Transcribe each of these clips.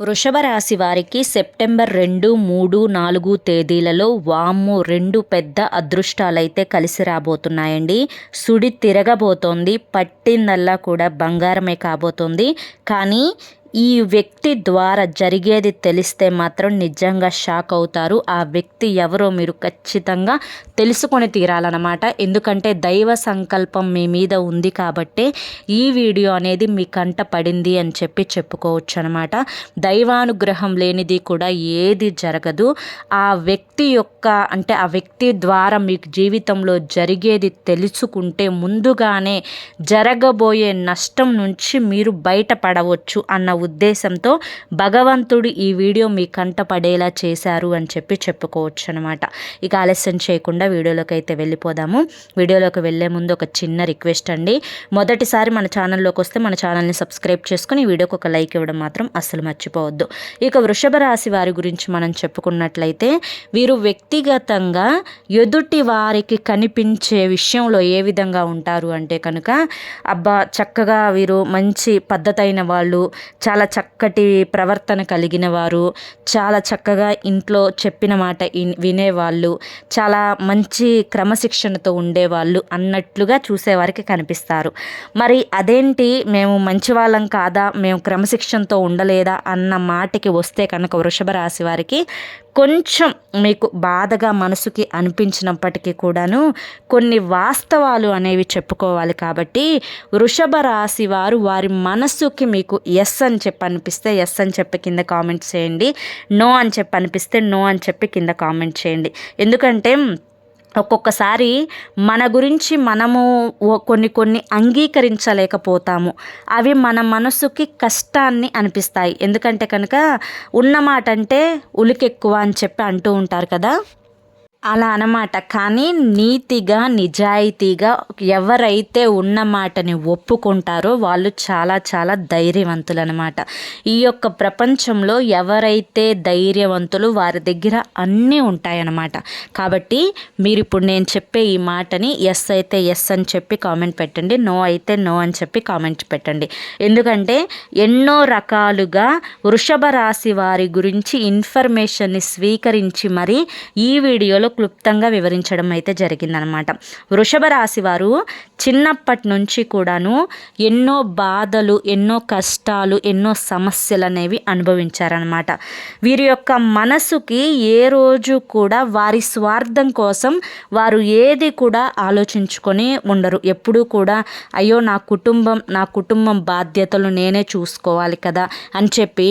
వృషభ రాశి వారికి సెప్టెంబర్ రెండు మూడు నాలుగు తేదీలలో వాము రెండు పెద్ద అదృష్టాలైతే కలిసి రాబోతున్నాయండి. సుడి తిరగబోతోంది పట్టిందల్లా కూడా బంగారమే కాబోతోంది. కానీ ఈ వ్యక్తి ద్వారా జరిగేది తెలిస్తే మాత్రం నిజంగా షాక్ అవుతారు. ఆ వ్యక్తి ఎవరో మీరు ఖచ్చితంగా తెలుసుకొని తీరాలన్నమాట. ఎందుకంటే దైవ సంకల్పం మీ మీద ఉంది కాబట్టి ఈ వీడియో అనేది మీ కంట పడింది అని చెప్పి చెప్పుకోవచ్చు అనమాట దైవానుగ్రహం లేనిది కూడా ఏది జరగదు. ఆ వ్యక్తి యొక్క అంటే ఆ వ్యక్తి ద్వారా మీకు జీవితంలో జరిగేది తెలుసుకుంటే ముందుగానే జరగబోయే నష్టం నుంచి మీరు బయటపడవచ్చు అన్న ఉద్దేశంతో భగవంతుడు ఈ వీడియో మీ కంట పడేలా చేశారు అని చెప్పి చెప్పుకోవచ్చు అనమాట ఇక ఆలస్యం చేయకుండా వీడియోలోకి అయితే వెళ్ళిపోదాము. వీడియోలోకి వెళ్ళే ముందు ఒక చిన్న రిక్వెస్ట్ అండి. మొదటిసారి మన ఛానల్లోకి వస్తే మన ఛానల్ని సబ్స్క్రైబ్ చేసుకుని వీడియోకి ఒక లైక్ ఇవ్వడం మాత్రం అస్సలు మర్చిపోవద్దు. ఇక వృషభ రాశి వారి గురించి మనం చెప్పుకున్నట్లయితే వీరు వ్యక్తిగతంగా ఎదుటి వారికి కనిపించే విషయంలో ఏ విధంగా ఉంటారు అంటే కనుక అబ్బా చక్కగా వీరు మంచి పద్ధతైన వాళ్ళు చాలా చక్కటి ప్రవర్తన కలిగిన వారు చాలా చక్కగా ఇంట్లో చెప్పిన మాట వినేవాళ్ళు. చాలా మంచి క్రమశిక్షణతో ఉండేవాళ్ళు అన్నట్లుగా చూసేవారికి కనిపిస్తారు. మరి అదేంటి? మేము మంచి వాళ్ళం కాదా? మేము క్రమశిక్షణతో ఉండలేదా? అన్న మాటకి వస్తే కనుక వృషభ రాశి వారికి కొంచెం మీకు బాధగా మనసుకి అనిపించినప్పటికీ కూడాను కొన్ని వాస్తవాలు అనేవి చెప్పుకోవాలి కాబట్టి వృషభ రాశి వారు వారి మనసుకి మీకు ఎస్ అని చెప్పి అనిపిస్తే ఎస్ అని చెప్పి కింద కామెంట్ చేయండి. నో అని చెప్పి అనిపిస్తే నో అని చెప్పి కింద కామెంట్ చేయండి. ఎందుకంటే ఒక్కొక్కసారి మన గురించి మనము కొన్ని కొన్ని అంగీకరించలేకపోతాము. అవి మన మనసుకి కష్టాన్ని అనిపిస్తాయి. ఎందుకంటే కనుక ఉన్నమాట అంటే ఉలికెక్కువ అని చెప్పి అంటూ ఉంటారు కదా? అలా అనమాట కానీ నీతిగా నిజాయితీగా ఎవరైతే ఉన్న మాటని ఒప్పుకుంటారో వాళ్ళు చాలా చాలా ధైర్యవంతులు అనమాట ఈ యొక్క ప్రపంచంలో ఎవరైతే ధైర్యవంతులు వారి దగ్గర అన్నీ ఉంటాయన్నమాట. కాబట్టి మీరు ఇప్పుడు నేను చెప్పే ఈ మాటని ఎస్ అయితే ఎస్ అని చెప్పి కామెంట్ పెట్టండి నో అయితే నో అని చెప్పి కామెంట్ పెట్టండి. ఎందుకంటే ఎన్నో రకాలుగా వృషభ రాశి వారి గురించి ఇన్ఫర్మేషన్ని స్వీకరించి మరి ఈ వీడియోలో వీడియోలో క్లుప్తంగా వివరించడం అయితే జరిగిందనమాట. వృషభ రాశి వారు చిన్నప్పటి నుంచి కూడాను ఎన్నో బాధలు ఎన్నో కష్టాలు ఎన్నో సమస్యలు అనేవి అనుభవించారనమాట. వీరి యొక్క మనసుకి ఏ రోజు కూడా వారి స్వార్థం కోసం వారు ఏది కూడా ఆలోచించుకొని ఉండరు. ఎప్పుడూ కూడా అయ్యో నా కుటుంబం నా కుటుంబం బాధ్యతలు నేనే చూసుకోవాలి కదా అని చెప్పి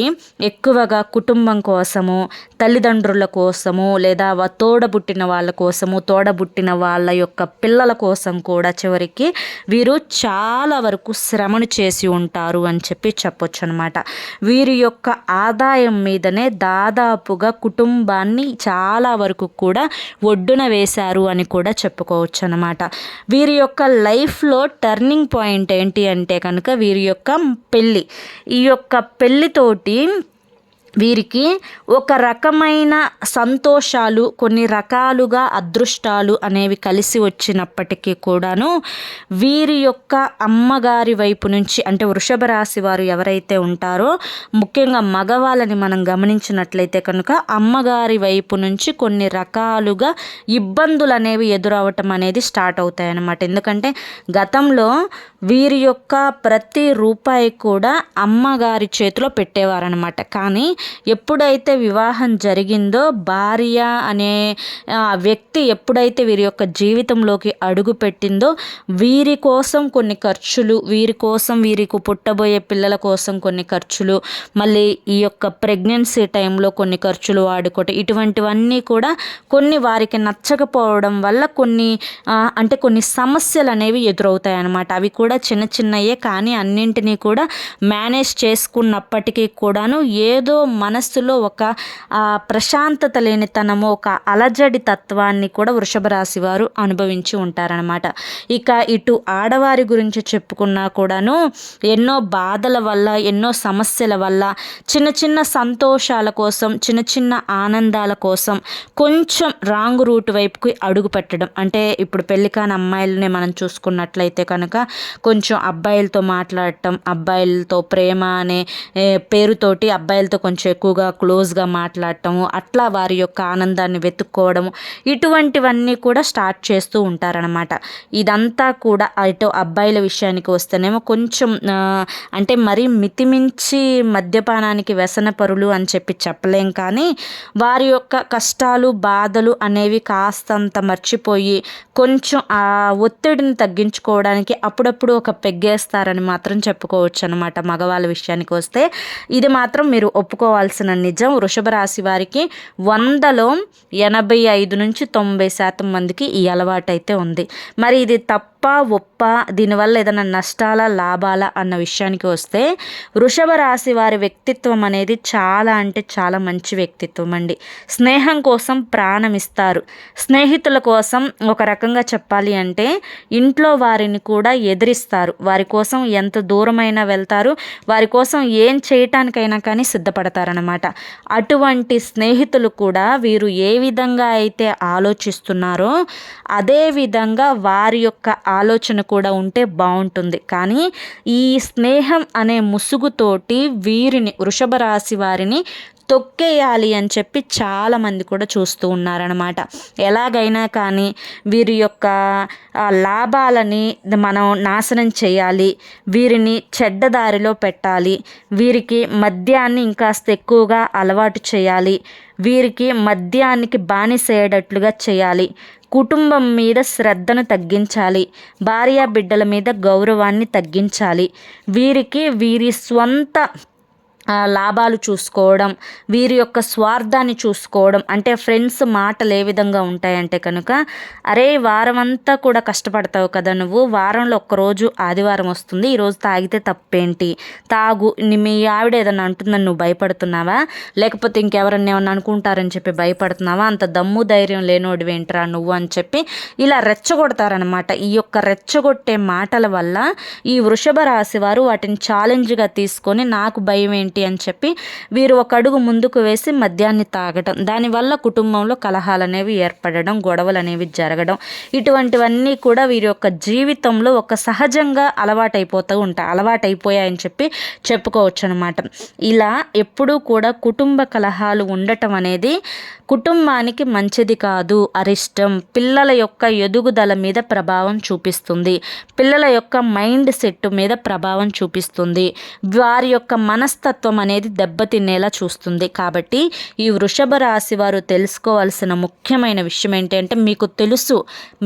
ఎక్కువగా కుటుంబం కోసము తల్లిదండ్రుల కోసము లేదా తోడబుట్టు పుట్టిన వాళ్ళ కోసము తోడబుట్టిన వాళ్ళ యొక్క పిల్లల కోసం కూడా చివరికి వీరు చాలా వరకు శ్రమను చేసి ఉంటారు అని చెప్పి చెప్పొచ్చు అనమాట వీరి యొక్క ఆదాయం మీదనే దాదాపుగా కుటుంబాన్ని చాలా వరకు కూడా ఒడ్డున వేశారు అని కూడా చెప్పుకోవచ్చు అనమాట వీరి యొక్క లైఫ్లో టర్నింగ్ పాయింట్ ఏంటి అంటే కనుక వీరి యొక్క పెళ్ళి ఈ యొక్క పెళ్ళితోటి వీరికి ఒక రకమైన సంతోషాలు కొన్ని రకాలుగా అదృష్టాలు అనేవి కలిసి వచ్చినప్పటికీ కూడాను వీరి యొక్క అమ్మగారి వైపు నుంచి అంటే వృషభ రాశి వారు ఎవరైతే ఉంటారో ముఖ్యంగా మగవాళ్ళని మనం గమనించినట్లయితే కనుక అమ్మగారి వైపు నుంచి కొన్ని రకాలుగా ఇబ్బందులు అనేవి ఎదురవటం అనేది స్టార్ట్ అవుతాయి అన్నమాట ఎందుకంటే గతంలో వీరి యొక్క ప్రతి రూపాయి కూడా అమ్మగారి చేతిలో పెట్టేవారనమాట కానీ ఎప్పుడైతే వివాహం జరిగిందో భార్య అనే వ్యక్తి ఎప్పుడైతే వీరి యొక్క జీవితంలోకి అడుగు పెట్టిందో వీరి కోసం కొన్ని ఖర్చులు వీరి కోసం వీరికి పుట్టబోయే పిల్లల కోసం కొన్ని ఖర్చులు మళ్ళీ ఈ యొక్క ప్రెగ్నెన్సీ టైంలో కొన్ని ఖర్చులు వాడుకోవటం ఇటువంటివన్నీ కూడా కొన్ని వారికి నచ్చకపోవడం వల్ల కొన్ని అంటే కొన్ని సమస్యలు అనేవి ఎదురవుతాయి అన్నమాట అవి కూడా చిన్న చిన్నయే కానీ అన్నింటినీ కూడా మేనేజ్ చేసుకున్నప్పటికీ కూడాను ఏదో మనస్సులో ఒక ప్రశాంతత లేనితనము ఒక అలజడి తత్వాన్ని కూడా వృషభ రాశి వారు అనుభవించి ఉంటారనమాట ఇక ఇటు ఆడవారి గురించి చెప్పుకున్నా కూడాను ఎన్నో బాధల వల్ల ఎన్నో సమస్యల వల్ల చిన్న చిన్న సంతోషాల కోసం చిన్న చిన్న ఆనందాల కోసం కొంచెం రాంగ్ రూట్ వైపుకి అడుగు పెట్టడం. అంటే ఇప్పుడు పెళ్ళి కాని అమ్మాయిలని మనం చూసుకున్నట్లయితే కనుక కొంచెం అబ్బాయిలతో మాట్లాడటం అబ్బాయిలతో ప్రేమ అనే పేరుతోటి అబ్బాయిలతో కొంచెం కొంచెం ఎక్కువగా క్లోజ్గా మాట్లాడటము అట్లా వారి యొక్క ఆనందాన్ని వెతుక్కోవడము ఇటువంటివన్నీ కూడా స్టార్ట్ చేస్తూ ఉంటారనమాట ఇదంతా కూడా అటు అబ్బాయిల విషయానికి వస్తేనేమో కొంచెం అంటే మరీ మితిమించి మద్యపానానికి వ్యసన పరులు అని చెప్పి చెప్పలేం కానీ వారి యొక్క కష్టాలు బాధలు అనేవి కాస్తంత మర్చిపోయి కొంచెం ఆ ఒత్తిడిని తగ్గించుకోవడానికి అప్పుడప్పుడు ఒక పెగ్గేస్తారని మాత్రం చెప్పుకోవచ్చు అనమాట మగవాళ్ళ విషయానికి వస్తే. ఇది మాత్రం మీరు ఒప్పుకో తెలుసుకోవాల్సిన నిజం వృషభ రాశి వారికి వందలో ఎనభై ఐదు నుంచి తొంభై శాతం మందికి ఈ అలవాటు అయితే ఉంది. మరి ఇది తప్పు ఒప్ప దీనివల్ల ఏదైనా నష్టాల లాభాల అన్న విషయానికి వస్తే వృషభ రాశి వారి వ్యక్తిత్వం అనేది చాలా అంటే చాలా మంచి వ్యక్తిత్వం అండి. స్నేహం కోసం ప్రాణం ఇస్తారు. స్నేహితుల కోసం ఒక రకంగా చెప్పాలి అంటే ఇంట్లో వారిని కూడా ఎదిరిస్తారు. వారి కోసం ఎంత దూరమైనా వెళ్తారు. వారి కోసం ఏం చేయటానికైనా కానీ సిద్ధపడతారనమాట అటువంటి స్నేహితులు కూడా వీరు ఏ విధంగా అయితే ఆలోచిస్తున్నారో అదే విధంగా వారి యొక్క ఆలోచన కూడా ఉంటే బాగుంటుంది. కానీ ఈ స్నేహం అనే ముసుగుతోటి వీరిని వృషభ రాశి వారిని తొక్కేయాలి అని చెప్పి చాలామంది కూడా చూస్తూ ఉన్నారనమాట ఎలాగైనా కానీ వీరి యొక్క లాభాలని మనం నాశనం చేయాలి. వీరిని చెడ్డదారిలో పెట్టాలి. వీరికి మద్యాన్ని ఇంకాస్త ఎక్కువగా అలవాటు చేయాలి. వీరికి మద్యానికి బానిసేయడట్లుగా చేయాలి. కుటుంబం మీద శ్రద్ధను తగ్గించాలి. భార్యా బిడ్డల మీద గౌరవాన్ని తగ్గించాలి. వీరికి వీరి స్వంత లాభాలు చూసుకోవడం వీరి యొక్క స్వార్థాన్ని చూసుకోవడం అంటే ఫ్రెండ్స్ మాటలు ఏ విధంగా ఉంటాయంటే కనుక అరే వారం అంతా కూడా కష్టపడతావు కదా నువ్వు వారంలో ఒక్కరోజు ఆదివారం వస్తుంది ఈరోజు తాగితే తప్పేంటి? తాగు మీ ఆవిడ ఏదన్నా అంటుందని నువ్వు భయపడుతున్నావా? లేకపోతే ఇంకెవరన్నా ఏమన్నా అనుకుంటారని చెప్పి భయపడుతున్నావా? అంత దమ్ము ధైర్యం లేనోడు ఏంట్రా నువ్వు అని చెప్పి ఇలా రెచ్చగొడతారనమాట ఈ యొక్క రెచ్చగొట్టే మాటల వల్ల ఈ వృషభ రాశి వారు వాటిని ఛాలెంజ్గా తీసుకొని నాకు భయం ఏంటి? ఏంటి అని చెప్పి వీరు ఒక అడుగు ముందుకు వేసి మద్యాన్ని తాగడం దానివల్ల కుటుంబంలో కలహాలు అనేవి ఏర్పడడం గొడవలు అనేవి జరగడం. ఇటువంటివన్నీ కూడా వీరి యొక్క జీవితంలో ఒక సహజంగా అలవాటైపోతూ ఉంటాయి అలవాటైపోయాయని చెప్పి చెప్పుకోవచ్చు అనమాట ఇలా ఎప్పుడూ కూడా కుటుంబ కలహాలు ఉండటం అనేది కుటుంబానికి మంచిది కాదు అరిష్టం. పిల్లల యొక్క ఎదుగుదల మీద ప్రభావం చూపిస్తుంది. పిల్లల యొక్క మైండ్ సెట్ మీద ప్రభావం చూపిస్తుంది. వారి యొక్క మనస్తత్వం వ్యక్తిత్వం అనేది దెబ్బతినేలా చూస్తుంది. కాబట్టి ఈ వృషభ రాశి వారు తెలుసుకోవాల్సిన ముఖ్యమైన విషయం ఏంటంటే మీకు తెలుసు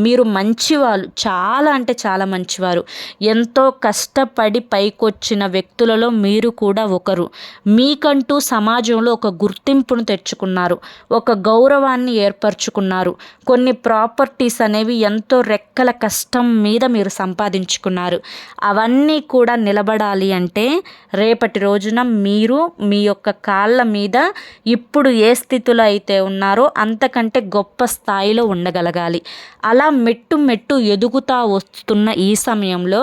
మీరు మంచివాళ్ళు చాలా అంటే చాలా మంచివారు. ఎంతో కష్టపడి పైకొచ్చిన వ్యక్తులలో మీరు కూడా ఒకరు. మీకంటూ సమాజంలో ఒక గుర్తింపును తెచ్చుకున్నారు ఒక గౌరవాన్ని ఏర్పరచుకున్నారు. కొన్ని ప్రాపర్టీస్ అనేవి ఎంతో రెక్కల కష్టం మీద మీరు సంపాదించుకున్నారు. అవన్నీ కూడా నిలబడాలి అంటే రేపటి రోజున మీ మీరు మీ యొక్క కాళ్ళ మీద ఇప్పుడు ఏ స్థితిలో అయితే ఉన్నారో అంతకంటే గొప్ప స్థాయిలో ఉండగలగాలి. అలా మెట్టు మెట్టు ఎదుగుతా వస్తున్న ఈ సమయంలో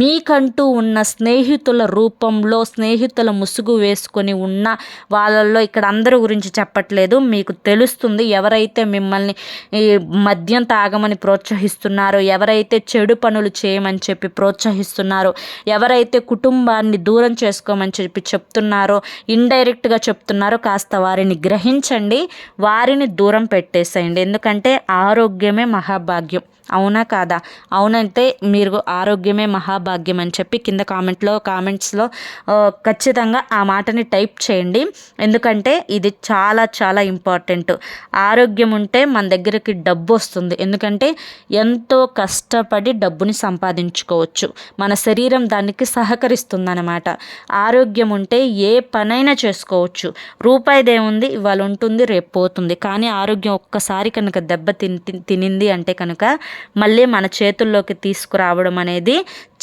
మీకంటూ ఉన్న స్నేహితుల రూపంలో స్నేహితుల ముసుగు వేసుకొని ఉన్న వాళ్ళల్లో ఇక్కడ అందరి గురించి చెప్పట్లేదు. మీకు తెలుస్తుంది ఎవరైతే మిమ్మల్ని మద్యం తాగమని ప్రోత్సహిస్తున్నారో ఎవరైతే చెడు పనులు చేయమని చెప్పి ప్రోత్సహిస్తున్నారో ఎవరైతే కుటుంబాన్ని దూరం చేసుకోమని చెప్పి చెప్తున్నారో ఇండైరెక్ట్గా చెప్తున్నారో కాస్త వారిని గ్రహించండి వారిని దూరం పెట్టేసేయండి. ఎందుకంటే ఆరోగ్యమే మహాభాగ్యం. అవునా కాదా? అవునంటే మీరు ఆరోగ్యమే మహాభాగ్యం అని చెప్పి కింద కామెంట్లో కామెంట్స్లో ఖచ్చితంగా ఆ మాటని టైప్ చేయండి. ఎందుకంటే ఇది చాలా చాలా ఇంపార్టెంట్. ఆరోగ్యం ఉంటే మన దగ్గరికి డబ్బు వస్తుంది. ఎందుకంటే ఎంతో కష్టపడి డబ్బుని సంపాదించుకోవచ్చు. మన శరీరం దానికి సహకరిస్తుందన్నమాట. ఆరోగ్యం ఉంటే ఏ పనైనా చేసుకోవచ్చు. రూపాయిదేముంది ఇవాళ ఉంటుంది రేపు పోతుంది. కానీ ఆరోగ్యం ఒక్కసారి కనుక దెబ్బ తిని తినింది అంటే కనుక మళ్ళీ మన చేతుల్లోకి తీసుకురావడం అనేది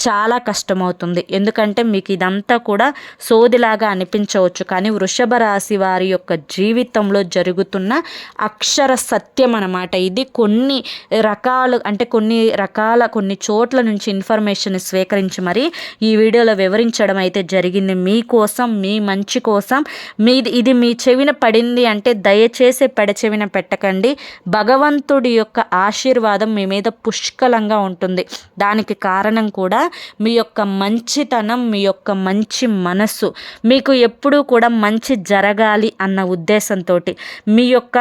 చాలా కష్టమవుతుంది. ఎందుకంటే మీకు ఇదంతా కూడా సోదిలాగా అనిపించవచ్చు. కానీ వృషభ రాశి వారి యొక్క జీవితంలో జరుగుతున్న అక్షర సత్యం అనమాట ఇది కొన్ని రకాలు అంటే కొన్ని రకాల కొన్ని చోట్ల నుంచి ఇన్ఫర్మేషన్ స్వీకరించి మరి ఈ వీడియోలో వివరించడం అయితే జరిగింది. మీకోసం కోసం మీ మంచి కోసం. మీది ఇది మీ చెవిన పడింది అంటే దయచేసి పెడచెవిన పెట్టకండి. భగవంతుడి యొక్క ఆశీర్వాదం మీ మీద పుష్కలంగా ఉంటుంది. దానికి కారణం కూడా మీ యొక్క మంచితనం మీ యొక్క మంచి మనస్సు మీకు ఎప్పుడూ కూడా మంచి జరగాలి అన్న ఉద్దేశంతో మీ యొక్క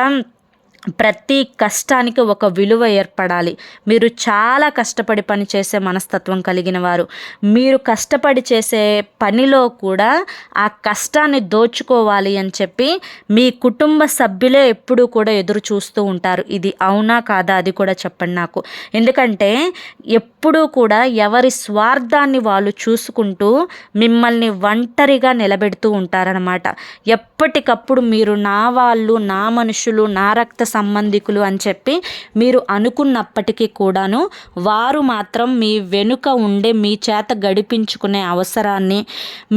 ప్రతి కష్టానికి ఒక విలువ ఏర్పడాలి. మీరు చాలా కష్టపడి పని చేసే మనస్తత్వం కలిగిన వారు. మీరు కష్టపడి చేసే పనిలో కూడా ఆ కష్టాన్ని దోచుకోవాలి అని చెప్పి మీ కుటుంబ సభ్యులే ఎప్పుడూ కూడా ఎదురు చూస్తూ ఉంటారు. ఇది అవునా కాదా అది కూడా చెప్పండి నాకు. ఎందుకంటే ఎప్పుడూ కూడా ఎవరి స్వార్థాన్ని వాళ్ళు చూసుకుంటూ మిమ్మల్ని ఒంటరిగా నిలబెడుతూ ఉంటారనమాట ఎప్పటికప్పుడు మీరు నా వాళ్ళు నా మనుషులు నా రక్త సంబంధికులు అని చెప్పి మీరు అనుకున్నప్పటికీ కూడాను వారు మాత్రం మీ వెనుక ఉండే మీ చేత గడిపించుకునే అవసరాన్ని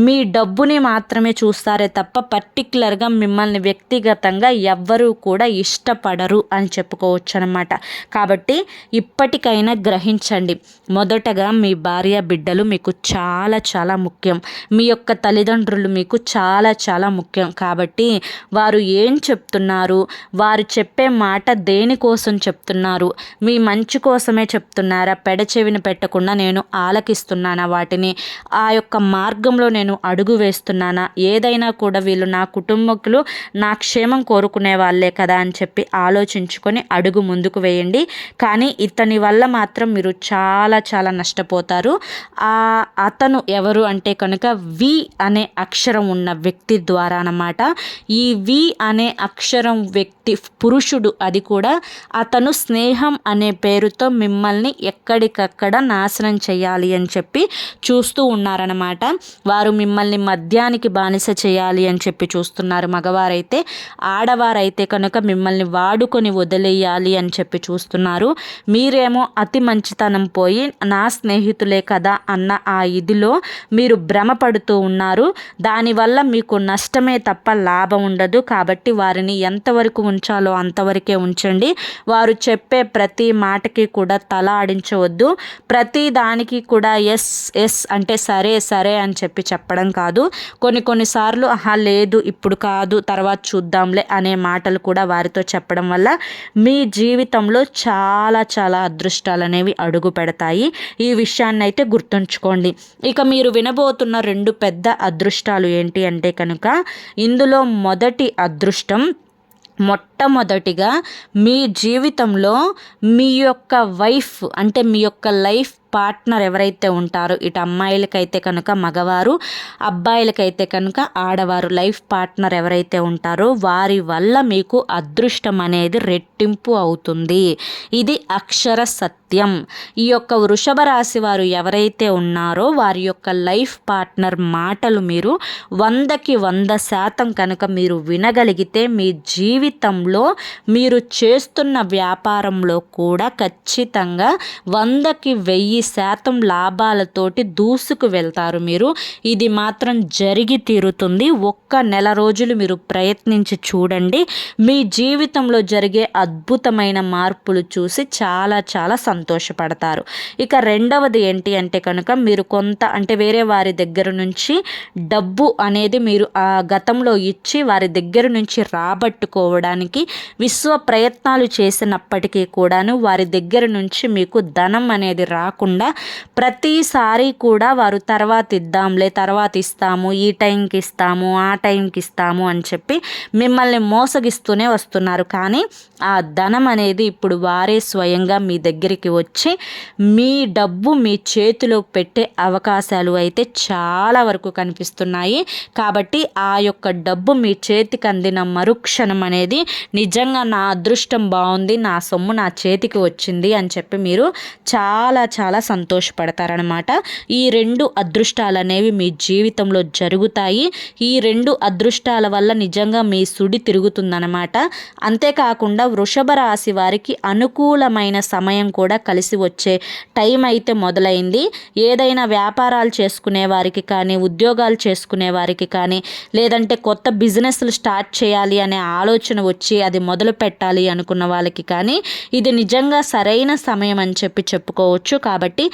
మీ డబ్బుని మాత్రమే చూస్తారే తప్ప పర్టికులర్గా మిమ్మల్ని వ్యక్తిగతంగా ఎవ్వరూ కూడా ఇష్టపడరు అని చెప్పుకోవచ్చు అనమాట కాబట్టి ఇప్పటికైనా గ్రహించండి మొదటగా మీ భార్య బిడ్డలు మీకు చాలా చాలా ముఖ్యం. మీ యొక్క తల్లిదండ్రులు మీకు చాలా చాలా ముఖ్యం. కాబట్టి వారు ఏం చెప్తున్నారు? వారు చెప్పే చెప్పే మాట దేనికోసం చెప్తున్నారు? మీ మంచి కోసమే చెప్తున్నారా? పెడచెవిని పెట్టకుండా నేను ఆలకిస్తున్నానా వాటిని? ఆ యొక్క మార్గంలో నేను అడుగు వేస్తున్నానా? ఏదైనా కూడా వీళ్ళు నా కుటుంబకులు నా క్షేమం కోరుకునే వాళ్ళే కదా అని చెప్పి ఆలోచించుకొని అడుగు ముందుకు వేయండి. కానీ ఇతని వల్ల మాత్రం మీరు చాలా చాలా నష్టపోతారు. ఆ అతను ఎవరు అంటే కనుక వి అనే అక్షరం ఉన్న వ్యక్తి ద్వారా అన్నమాట. ఈ వి అనే అక్షరం వ్యక్తి పురుషుడు అది కూడా అతను స్నేహం అనే పేరుతో మిమ్మల్ని ఎక్కడికక్కడ నాశనం చేయాలి అని చెప్పి చూస్తూ ఉన్నారనమాట వారు మిమ్మల్ని మద్యానికి బానిస చేయాలి అని చెప్పి చూస్తున్నారు. మగవారైతే ఆడవారైతే కనుక మిమ్మల్ని వాడుకొని వదిలేయాలి అని చెప్పి చూస్తున్నారు. మీరేమో అతి మంచితనం పోయి నా స్నేహితులే కదా అన్న ఆ ఇదిలో మీరు భ్రమపడుతూ ఉన్నారు. దానివల్ల మీకు నష్టమే తప్ప లాభం ఉండదు. కాబట్టి వారిని ఎంతవరకు ఉంచాలో అంతవరకే ఉంచండి. వారు చెప్పే ప్రతి మాటకి కూడా తల ఆడించవద్దు. ప్రతి దానికి కూడా ఎస్ ఎస్ అంటే సరే సరే అని చెప్పి చెప్పడం కాదు. కొన్ని కొన్నిసార్లు ఆహా లేదు ఇప్పుడు కాదు తర్వాత చూద్దాంలే అనే మాటలు కూడా వారితో చెప్పడం వల్ల మీ జీవితంలో చాలా చాలా అదృష్టాలు అనేవి అడుగు పెడతాయి. ఈ విషయాన్ని అయితే గుర్తుంచుకోండి. ఇక మీరు వినబోతున్న రెండు పెద్ద అదృష్టాలు ఏంటి అంటే కనుక ఇందులో మొదటి అదృష్టం మొట్టమొదటిగా మీ జీవితంలో మీ యొక్క వైఫ్ అంటే మీ యొక్క లైఫ్ పార్ట్నర్ ఎవరైతే ఉంటారో ఇటు అమ్మాయిలకైతే కనుక మగవారు అబ్బాయిలకైతే కనుక ఆడవారు లైఫ్ పార్ట్నర్ ఎవరైతే ఉంటారో వారి వల్ల మీకు అదృష్టం అనేది రెట్టింపు అవుతుంది. ఇది అక్షర సత్యం. ఈ యొక్క వృషభ రాశి వారు ఎవరైతే ఉన్నారో వారి యొక్క లైఫ్ పార్ట్నర్ మాటలు మీరు వందకి వంద శాతం కనుక మీరు వినగలిగితే మీ జీవితంలో మీరు చేస్తున్న వ్యాపారంలో కూడా ఖచ్చితంగా వందకి వెయ్యి శాతం లాభాలతోటి దూసుకు వెళ్తారు మీరు. ఇది మాత్రం జరిగి తీరుతుంది. ఒక్క నెల రోజులు మీరు ప్రయత్నించి చూడండి. మీ జీవితంలో జరిగే అద్భుతమైన మార్పులు చూసి చాలా చాలా సంతోషపడతారు. ఇక రెండవది ఏంటి అంటే కనుక మీరు కొంత అంటే వేరే వారి దగ్గర నుంచి డబ్బు అనేది మీరు ఆ గతంలో ఇచ్చి వారి దగ్గర నుంచి రాబట్టుకోవడానికి విశ్వ ప్రయత్నాలు చేసినప్పటికీ కూడాను వారి దగ్గర నుంచి మీకు ధనం అనేది రాకుండా కాకుండా ప్రతిసారి కూడా వారు తర్వాత ఇద్దాంలే తర్వాత ఇస్తాము ఈ టైంకి ఇస్తాము ఆ టైంకి ఇస్తాము అని చెప్పి మిమ్మల్ని మోసగిస్తూనే వస్తున్నారు. కానీ ఆ ధనం అనేది ఇప్పుడు వారే స్వయంగా మీ దగ్గరికి వచ్చి మీ డబ్బు మీ చేతిలో పెట్టే అవకాశాలు అయితే చాలా వరకు కనిపిస్తున్నాయి. కాబట్టి ఆ యొక్క డబ్బు మీ చేతికి అందిన మరుక్షణం అనేది నిజంగా నా అదృష్టం బాగుంది నా సొమ్ము నా చేతికి వచ్చింది అని చెప్పి మీరు చాలా చాలా సంతోషపడతారనమాట ఈ రెండు అదృష్టాలు అనేవి మీ జీవితంలో జరుగుతాయి. ఈ రెండు అదృష్టాల వల్ల నిజంగా మీ సుడి తిరుగుతుందనమాట అంతేకాకుండా వృషభ రాశి వారికి అనుకూలమైన సమయం కూడా కలిసి వచ్చే టైం అయితే మొదలైంది. ఏదైనా వ్యాపారాలు చేసుకునే వారికి కానీ ఉద్యోగాలు చేసుకునే వారికి కానీ లేదంటే కొత్త బిజినెస్లు స్టార్ట్ చేయాలి అనే ఆలోచన వచ్చి అది మొదలు పెట్టాలి అనుకున్న వాళ్ళకి కానీ ఇది నిజంగా సరైన సమయం అని చెప్పి చెప్పుకోవచ్చు. కాబట్టి కాబట్టి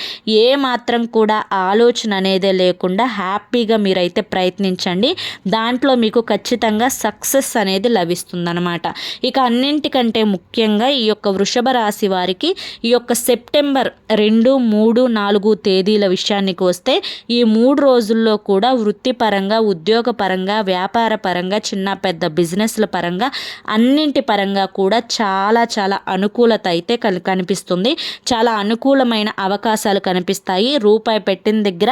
ఏ మాత్రం కూడా ఆలోచన అనేదే లేకుండా హ్యాపీగా మీరైతే ప్రయత్నించండి. దాంట్లో మీకు ఖచ్చితంగా సక్సెస్ అనేది లభిస్తుందనమాట ఇక అన్నింటికంటే ముఖ్యంగా ఈ యొక్క వృషభ రాశి వారికి ఈ యొక్క సెప్టెంబర్ రెండు మూడు నాలుగు తేదీల విషయానికి వస్తే ఈ మూడు రోజుల్లో కూడా వృత్తిపరంగా ఉద్యోగపరంగా వ్యాపార పరంగా చిన్న పెద్ద బిజినెస్ల పరంగా అన్నింటి పరంగా కూడా చాలా చాలా అనుకూలత అయితే కనిపిస్తుంది. చాలా అనుకూలమైన అవకాశాలు కనిపిస్తాయి. రూపాయి పెట్టిన దగ్గర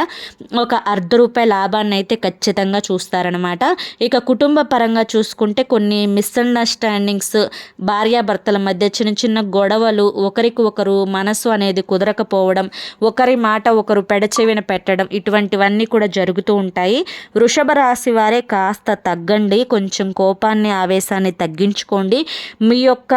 ఒక అర్ధ రూపాయి లాభాన్ని అయితే ఖచ్చితంగా చూస్తారనమాట ఇక కుటుంబ పరంగా చూసుకుంటే కొన్ని మిస్అండర్స్టాండింగ్స్ భార్యాభర్తల మధ్య చిన్న చిన్న గొడవలు ఒకరికి ఒకరు మనసు అనేది కుదరకపోవడం ఒకరి మాట ఒకరు పెడచెవిన పెట్టడం ఇటువంటివన్నీ కూడా జరుగుతూ ఉంటాయి. వృషభ రాశి వారే కాస్త తగ్గండి. కొంచెం కోపాన్ని ఆవేశాన్ని తగ్గించుకోండి. మీ యొక్క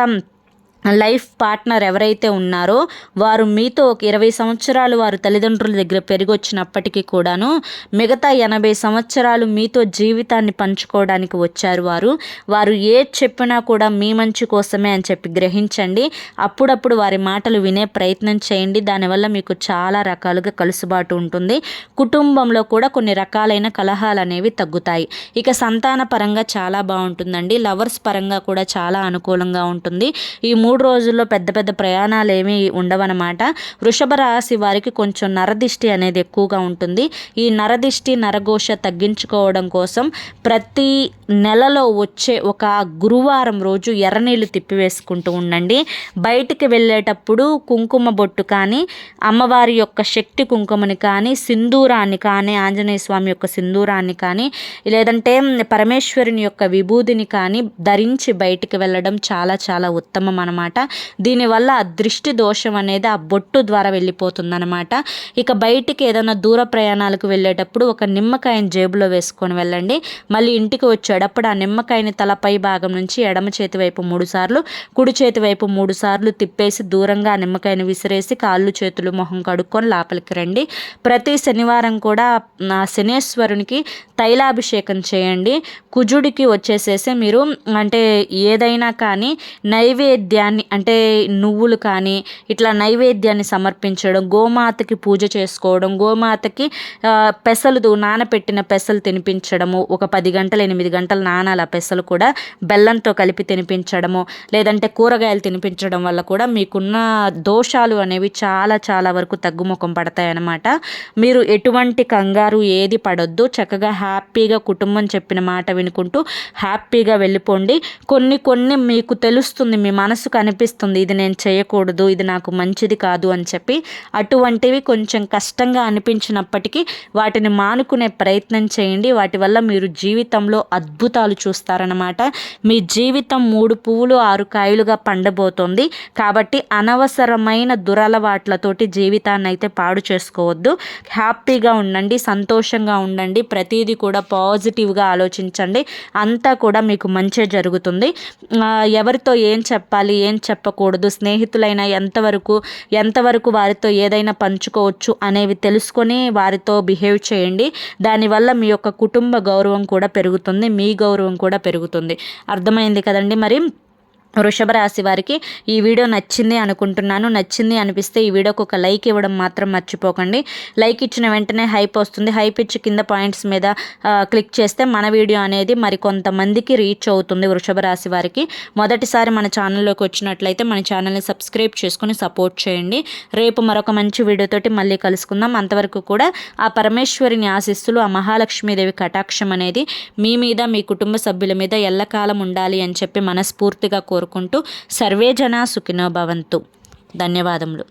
లైఫ్ పార్ట్నర్ ఎవరైతే ఉన్నారో వారు మీతో ఒక ఇరవై సంవత్సరాలు వారు తల్లిదండ్రుల దగ్గర పెరిగొచ్చినప్పటికీ కూడాను మిగతా ఎనభై సంవత్సరాలు మీతో జీవితాన్ని పంచుకోవడానికి వచ్చారు వారు. వారు ఏ చెప్పినా కూడా మీ మంచి కోసమే అని చెప్పి గ్రహించండి. అప్పుడప్పుడు వారి మాటలు వినే ప్రయత్నం చేయండి. దానివల్ల మీకు చాలా రకాలుగా కలుసుబాటు ఉంటుంది. కుటుంబంలో కూడా కొన్ని రకాలైన కలహాలు అనేవి తగ్గుతాయి. ఇక సంతాన పరంగా చాలా బాగుంటుందండి. లవర్స్ పరంగా కూడా చాలా అనుకూలంగా ఉంటుంది. ఈ మూడు రోజుల్లో పెద్ద పెద్ద ప్రయాణాలు ఏమీ ఉండవన్నమాట. వృషభ రాశి వారికి కొంచెం నరదిష్టి అనేది ఎక్కువగా ఉంటుంది. ఈ నరదిష్టి నరఘోష తగ్గించుకోవడం కోసం ప్రతి నెలలో వచ్చే ఒక గురువారం రోజు ఎర్రనీళ్ళు తిప్పివేసుకుంటూ ఉండండి. బయటికి వెళ్ళేటప్పుడు కుంకుమ బొట్టు కానీ అమ్మవారి యొక్క శక్తి కుంకుమని కానీ సింధూరాన్ని కానీ ఆంజనేయ స్వామి యొక్క సింధూరాన్ని కానీ లేదంటే పరమేశ్వరుని యొక్క విభూదిని కానీ ధరించి బయటికి వెళ్ళడం చాలా చాలా ఉత్తమం అన్నమాట. అనమాట దీనివల్ల ఆ దృష్టి దోషం అనేది ఆ బొట్టు ద్వారా వెళ్ళిపోతుందనమాట ఇక బయటికి ఏదైనా దూర ప్రయాణాలకు వెళ్ళేటప్పుడు ఒక నిమ్మకాయని జేబులో వేసుకొని వెళ్ళండి. మళ్ళీ ఇంటికి వచ్చేటప్పుడు ఆ నిమ్మకాయని తలపై భాగం నుంచి ఎడమ చేతి వైపు మూడు సార్లు కుడి చేతి వైపు మూడు సార్లు తిప్పేసి దూరంగా ఆ నిమ్మకాయని విసిరేసి కాళ్ళు చేతులు మొహం కడుక్కొని లోపలికి రండి. ప్రతి శనివారం కూడా శనేశ్వరునికి తైలాభిషేకం చేయండి. కుజుడికి వచ్చేసేసి మీరు అంటే ఏదైనా కానీ నైవేద్యాన్ని అంటే నువ్వులు కానీ ఇట్లా నైవేద్యాన్ని సమర్పించడం గోమాతకి పూజ చేసుకోవడం గోమాతకి పెసలు నానపెట్టిన పెసలు తినిపించడము ఒక పది గంటలు ఎనిమిది గంటలు నానాల పెసలు కూడా బెల్లంతో కలిపి తినిపించడము లేదంటే కూరగాయలు తినిపించడం వల్ల కూడా మీకున్న దోషాలు అనేవి చాలా చాలా వరకు తగ్గుముఖం పడతాయి అన్నమాట మీరు ఎటువంటి కంగారు ఏది పడొద్దు చక్కగా హ్యాపీగా కుటుంబం చెప్పిన మాట వినుకుంటూ హ్యాపీగా వెళ్ళిపోండి. కొన్ని కొన్ని మీకు తెలుస్తుంది మీ మనసుకు అనిపిస్తుంది ఇది నేను చేయకూడదు ఇది నాకు మంచిది కాదు అని చెప్పి. అటువంటివి కొంచెం కష్టంగా అనిపించినప్పటికీ వాటిని మానుకునే ప్రయత్నం చేయండి. వాటి వల్ల మీరు జీవితంలో అద్భుతాలు చూస్తారనమాట మీ జీవితం మూడు పువ్వులు ఆరు కాయలుగా పండబోతోంది. కాబట్టి అనవసరమైన దురలవాట్లతోటి జీవితాన్ని అయితే పాడు చేసుకోవద్దు. హ్యాపీగా ఉండండి సంతోషంగా ఉండండి. ప్రతిదీ కూడా పాజిటివ్గా ఆలోచించండి. అంతా కూడా మీకు మంచి జరుగుతుంది. ఎవరితో ఏం చెప్పాలి ఏం చెప్పకూడదు స్నేహితులైన ఎంతవరకు ఎంతవరకు వారితో ఏదైనా పంచుకోవచ్చు అనేవి తెలుసుకొని వారితో బిహేవ్ చేయండి. దానివల్ల మీ యొక్క కుటుంబ గౌరవం కూడా పెరుగుతుంది మీ గౌరవం కూడా పెరుగుతుంది. అర్థమైంది కదండి మరి? వృషభ రాశి వారికి ఈ వీడియో నచ్చింది అనుకుంటున్నాను. నచ్చింది అనిపిస్తే ఈ వీడియోకి ఒక లైక్ ఇవ్వడం మాత్రం మర్చిపోకండి. లైక్ ఇచ్చిన వెంటనే హైప్ వస్తుంది. హైప్ ఇచ్చి కింద పాయింట్స్ మీద క్లిక్ చేస్తే మన వీడియో అనేది మరి కొంతమందికి రీచ్ అవుతుంది వృషభ రాశి వారికి. మొదటిసారి మన ఛానల్లోకి వచ్చినట్లయితే మన ఛానల్ని సబ్స్క్రైబ్ చేసుకుని సపోర్ట్ చేయండి. రేపు మరొక మంచి వీడియోతోటి మళ్ళీ కలుసుకుందాం. అంతవరకు కూడా ఆ పరమేశ్వరిని ఆశిస్తులు ఆ మహాలక్ష్మీదేవి కటాక్షం అనేది మీ మీద మీ కుటుంబ సభ్యుల మీద ఎల్లకాలం ఉండాలి అని చెప్పి మనస్ఫూర్తిగా కోరు కోరుకుంటూ సర్వే జనా సుఖినో భవంతు. ధన్యవాదములు.